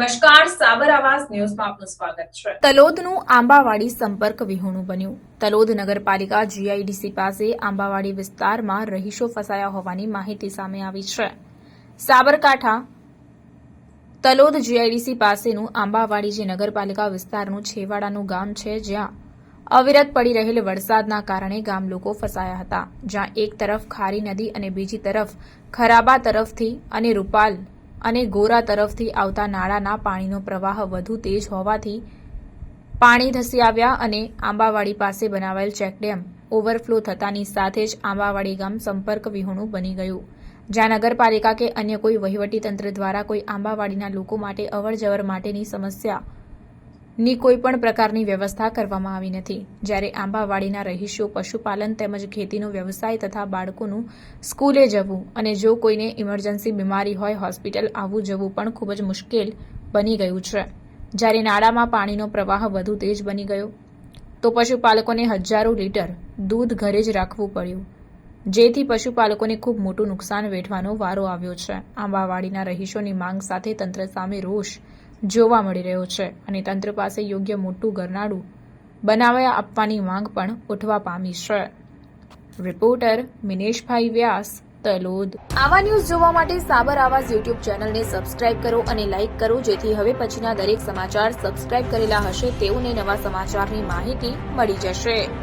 સાબર આવાસ ન્યૂઝમાં આપનું સ્વાગત છે. તલોદનું આંબાવાડી સંપર્ક વિહોણું બન્યું. તલોદ નગરપાલિકા જીઆઈડીસી પાસે આંબાવાડી વિસ્તારમાં રહીશો ફસાયા હોવાની માહિતી સામે આવી છે. સાબરકાંઠા તલોદ જીઆઈડીસી પાસેનું આંબાવાડી જે નગરપાલિકા વિસ્તારનું છેવાડાનું ગામ છે, જ્યાં અવિરત પડી રહેલ વરસાદના કારણે ગામ લોકો ફસાયા હતા. જ્યાં એક તરફ ખારી નદી અને બીજી તરફ ખરાબા તરફથી અને રૂપાલ અને ગોરા તરફથી આવતા નાળાના પાણીનો પ્રવાહ વધુ તેજ હોવાથી પાણી ધસી આવ્યા અને આંબાવાડી પાસે બનાવેલ ચેકડેમ ઓવરફ્લો થતાની સાથે જ આંબાવાડી ગામ સંપર્ક વિહોણું બની ગયું. જ્યાં નગરપાલિકા કે અન્ય કોઈ વહીવટી તંત્ર દ્વારા કોઈ આંબાવાડીના લોકો માટે અવરજવર માટેની સમસ્યા ની કોઈ પણ પ્રકારની વ્યવસ્થા કરવામાં આવી નથી. જ્યારે આંબાવાડીના રહીશો, પશુપાલન તેમજ ખેતીનો વ્યવસાય તથા બાળકોનું સ્કૂલે જવું અને જો કોઈને ઇમરજન્સી બીમારી હોય, હોસ્પિટલ આવવું જવું પણ ખૂબ જ મુશ્કેલ બની ગયું છે. જ્યારે નાળામાં પાણીનો પ્રવાહ વધુ તેજ બની ગયો, તો પશુપાલકોને હજારો લીટર દૂધ ઘરે જ રાખવું પડ્યું. જેથી પશુપાલકોને ખૂબ મોટું નુકસાન વેઠવાનો વારો આવ્યો છે. આંબાવાડીના રહીશોની માંગ સાથે તંત્ર સામે રોષ જોવા મળી રહ્યો છે અને તંત્ર પાસે યોગ્ય મોટું ગરનાડું બનાવ્યા આપવાની માંગ પણ ઉઠવા પામી છે. રિપોર્ટર મિનેશભાઈ વ્યાસ, તલોદ. આવા ન્યૂઝ જોવા માટે સાબર આવાઝ યુટ્યુબ ચેનલને સબસ્ક્રાઇબ કરો અને લાઇક કરો, જેથી હવે પછીના દરેક સમાચાર સબસ્ક્રાઇબ કરેલા હશે તેઓને નવા સમાચારની માહિતી મળી જશે.